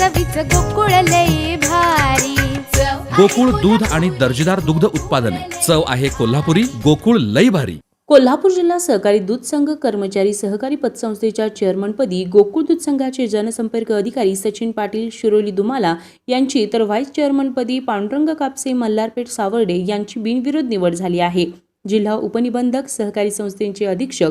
चवीच गोकुळ लई भारी. गोकुळ दूध आणि दर्जेदार दुग्ध उत्पादने. चव आहे कोल्हापुरी गोकुळ लई भारी. कोल्हापूर जिल्हा सहकारी दूध संघ कर्मचारी सहकारी पतसंस्थेच्या चेअरमनपदी गोकुळ दूध संघाचे जनसंपर्क अधिकारी सचिन पाटील शिरोली दुमाला यांची तर व्हाईस चेअरमनपदी पांडुरंग कापसे मल्हारपेठ सावर्डे यांची बिनविरोध निवड झाली आहे. जिल्हा उपनिबंधक सहकारी संस्थेचे अधीक्षक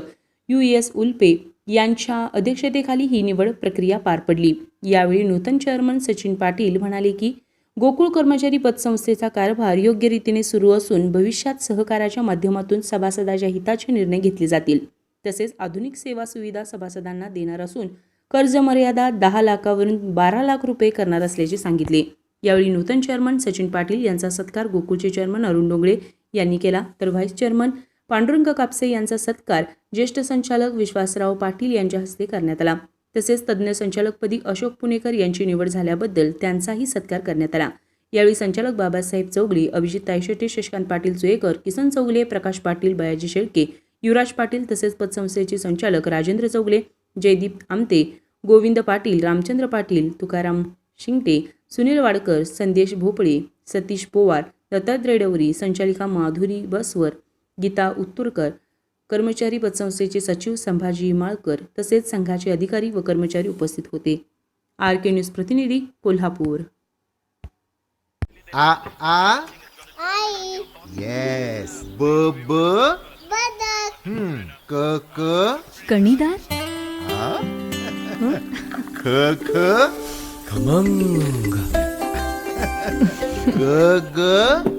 यू एस उल्पे यांच्या अध्यक्षतेखाली ही निवड प्रक्रिया पार पडली. यावेळी नूतन चेअरमन सचिन पाटील म्हणाले की गोकुळ कर्मचारी पतसंस्थेचा कारभार योग्य रीतीने सुरू असून भविष्यात सहकाराच्या माध्यमातून सभासदाच्या हिताचे निर्णय घेतले जातील. तसेच आधुनिक सेवा सुविधा सभासदांना देणार असून कर्ज मर्यादा दहा लाखावरून बारा लाख रुपये करणार असल्याचे सांगितले. यावेळी नूतन चेअरमन सचिन पाटील यांचा सत्कार गोकुळचे चेअरमन अरुण डोंगळे यांनी केला. तर व्हाईस चेअरमन पांडुरंग कापसे यांचा सत्कार ज्येष्ठ संचालक विश्वासराव पाटील यांच्या हस्ते करण्यात आला. तसेच तज्ज्ञ संचालकपदी अशोक पुणेकर यांची निवड झाल्याबद्दल त्यांचाही सत्कार करण्यात आला. यावेळी संचालक बाबासाहेब चौगले अभिजित तायशेटे शशिकांत पाटील सुयेकर किसन चौगले प्रकाश पाटील बयाजी शेळके युवराज पाटील तसेच पतसंस्थेचे संचालक राजेंद्र चौगले जयदीप आमते गोविंद पाटील रामचंद्र पाटील तुकाराम शिंगटे सुनील वाडकर संदेश भोपळे सतीश पोवार दत्तात्रय डवरी संचालिका माधुरी बसवर गीता उत्तुरकर कर्मचारी पतसंस्थेचे सचिव संभाजी माळकर तसेच संघाचे अधिकारी व कर्मचारी उपस्थित होते. आर के न्यूज प्रतिनिधी कोल्हापूर. आ आ? आई. येस ब ब? हम्म. क क? कणीदार आ? ख ख? खमंग. ग ग?